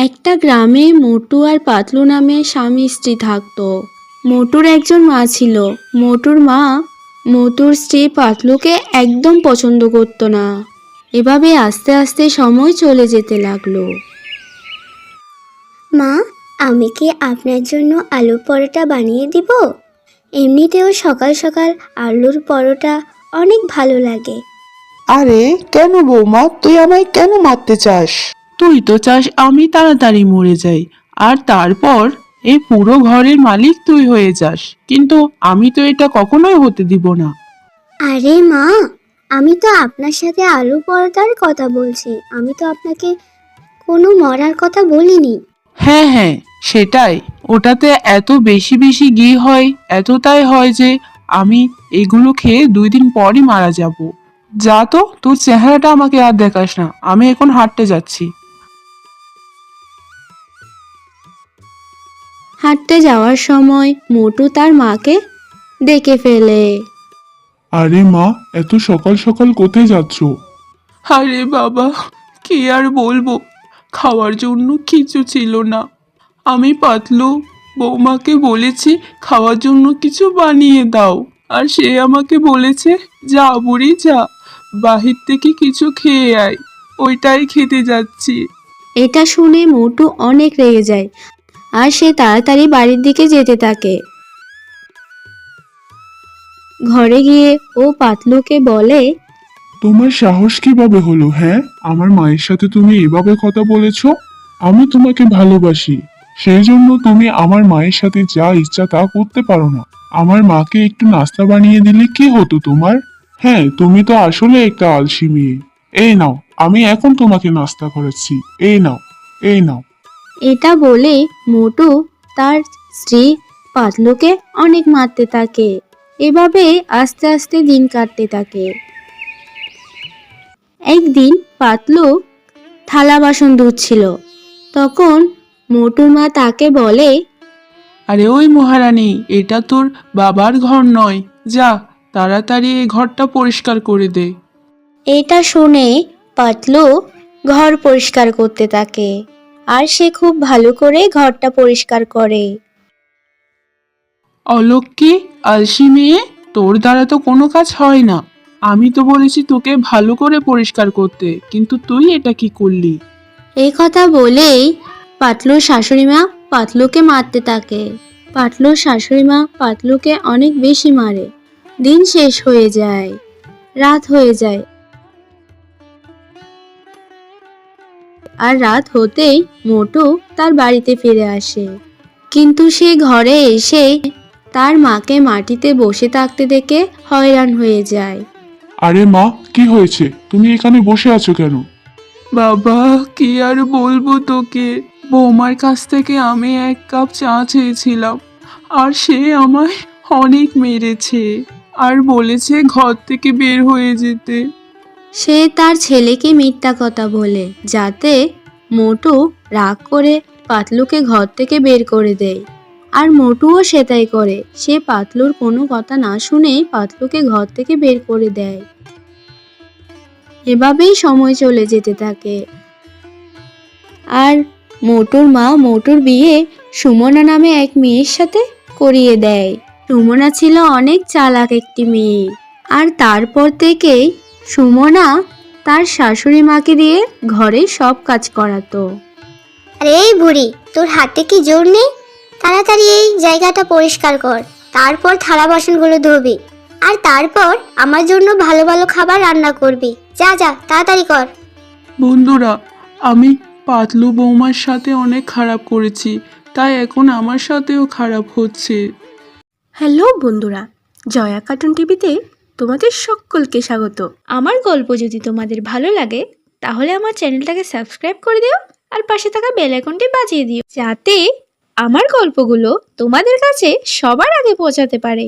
একটা গ্রামে মোটু আর পাতলু নামে স্বামী স্ত্রী থাকতো। মোটুর একজন মা ছিল। মোটুর মা মোটুর স্ত্রী পাতলুকে একদম পছন্দ করতো না। এভাবে আস্তে আস্তে সময় চলে যেতে লাগল। মা আমি কি আপনার জন্য আলুর পরোটা বানিয়ে দিব? এমনিতেও সকাল সকাল আলুর পরোটা অনেক ভালো লাগে। আরে কেন বৌমা? তুই আমায় কেন মারতে চাস? তুই তো চাস আমি তাড়াতাড়ি মরে যাই আর তারপর এই পুরো ঘরের মালিক তুই হয়ে যাস। কিন্তু আমি তো এটা কখনোই হতে দিব না। আরে মা আমি তো আপনার সাথে আলু পরোটার কথা বলছি। আমি তো আপনাকে কোনো মরার কথা বলিনি। হ্যাঁ হ্যাঁ সেটাই। ওটাতে এত বেশি বেশি ঘি হয় এতটাই হয় যে আমি এগুলো খেয়ে দুই দিন পরই মারা যাব। যা তো তোর চেহারাটা আমাকে আর দেখাস না। আমি এখন হাঁটতে যাচ্ছি। হাঁটতে যাওয়ার সময় মোটু তার মাকে ডেকে ফেলে। আরে মা এত সকাল সকাল কোথায় যাচ্ছ? আরে বাবা কি আর বলব? খাওয়ার জন্য কিছু ছিল না। আমি পাতলু বৌমাকে বলেছি খাওয়ার জন্য কিছু বানিয়ে দাও। আর সে আমাকে বলেছে যা বুড়ি যা। বাহির থেকে কিছু খেয়ে আয়। ওইটাই খেতে যাচ্ছি। এটা শুনে মোটু অনেক রেগে যায়। আর সে তাড়াতাড়ি বাড়ির দিকে যেতে থাকে। ঘরে গিয়ে ও পাতলুকে বলে, তোমার সাহস কীভাবে হলো হ্যাঁ? আমার মায়ের সাথে তুমি এভাবে কথা বলেছ? আমি তোমাকে ভালোবাসি। সেই জন্য তুমি আমার মায়ের সাথে যা ইচ্ছা তা করতে পারো না। আমার মাকে একটু নাস্তা বানিয়ে দিলে কি হতো তোমার? হ্যাঁ তুমি তো আসলে একটা আলসি মেয়ে। এই নাও, আমি এখন তোমাকে নাস্তা করাচ্ছি। এই নাও এই নাও। এটা বলে মোটু তার স্ত্রী পাতলুকে অনেক মারতে থাকে। এভাবে আস্তে আস্তে দিন কাটতে থাকে। একদিন পাতলু থালা বাসন ধুচ্ছিল। তখন মোটুর মা তাকে বলে আরে ওই মহারানী এটা তোর বাবার ঘর নয়। যা তাড়াতাড়ি এই ঘরটা পরিষ্কার করে দে। এটা শুনে পাতলু ঘর পরিষ্কার করতে থাকে। আর সে খুব ভালো করে ঘরটা পরিষ্কার করে। অলক্ষ্মী আলসি মেয়ে তোর দ্বারা তো কোনো কাজ হয় না। আমি তো বলেছি তোকে ভালো করে পরিষ্কার করতে কিন্তু তুই এটা কি করলি? এই কথা বলেই পাতলুর শাশুড়িমা পাতলুকে মারতে থাকে। পাতলুর শাশুড়িমা পাতলুকে অনেক বেশি মারে। দিন শেষ হয়ে যায় রাত হয়ে যায় আর রাত হতেই মোটু তার বাড়িতে ফিরে আসে। কিন্তু সে ঘরে এসে তার মাকে মাটিতে বসে থাকতে দেখে হয়রান হয়ে যায়। আরে মা কি হয়েছে? তুমি এখানে বসে আছো কেন? বাবা কি আর বলব তোকে? বৌমার কাছ থেকে আমি এক কাপ চা চেয়েছিলাম আর সে আমায় অনেক মেরেছে আর বলেছে ঘর থেকে বের হয়ে যেতে। সে তার ছেলেকে মিথ্যা কথা বলে, যাতে মোটু রাগ করে পাতলুকে ঘর থেকে বের করে দেয়। আর মোটুও সেটাই করে, সে পাতলুর কোনো কথা না শুনেই পাতলুকে ঘর থেকে বের করে দেয়। এভাবেই সময় চলে যেতে থাকে। আর মোটুর মা মোটুর বিয়ে সুমনা নামে এক মেয়ের সাথে করিয়ে দেয়। সুমনা ছিল অনেক চালাক একটি মেয়ে। আর তারপর থেকেই সুমনা তার শাশুড়ি মাকে দিয়ে ঘরে সব কাজ করাতো। আরে এই বুড়ি তোর হাতে কি জোর নেই? তাড়াতাড়ি এই জায়গাটা পরিষ্কার কর তারপর থালা বাসনগুলো ধুবি আর তারপর আমার জন্য ভালো ভালো খাবার রান্না করবি। যা যা তাড়াতাড়ি কর। বন্ধুরা আমি পাতলু বৌমার সাথে অনেক খারাপ করেছি তাই এখন আমার সাথেও খারাপ হচ্ছে। হ্যালো বন্ধুরা জয়া কার্টুন টিভিতে তোমাদের সকলকে স্বাগত। আমার গল্প যদি তোমাদের ভালো লাগে, তাহলে আমার চ্যানেলটাকে সাবস্ক্রাইব করে দিও আর পাশে থাকা বেল আইকনটি বাজিয়ে দিও। যাতে আমার গল্পগুলো তোমাদের কাছে সবার আগে পৌঁছাতে পারে।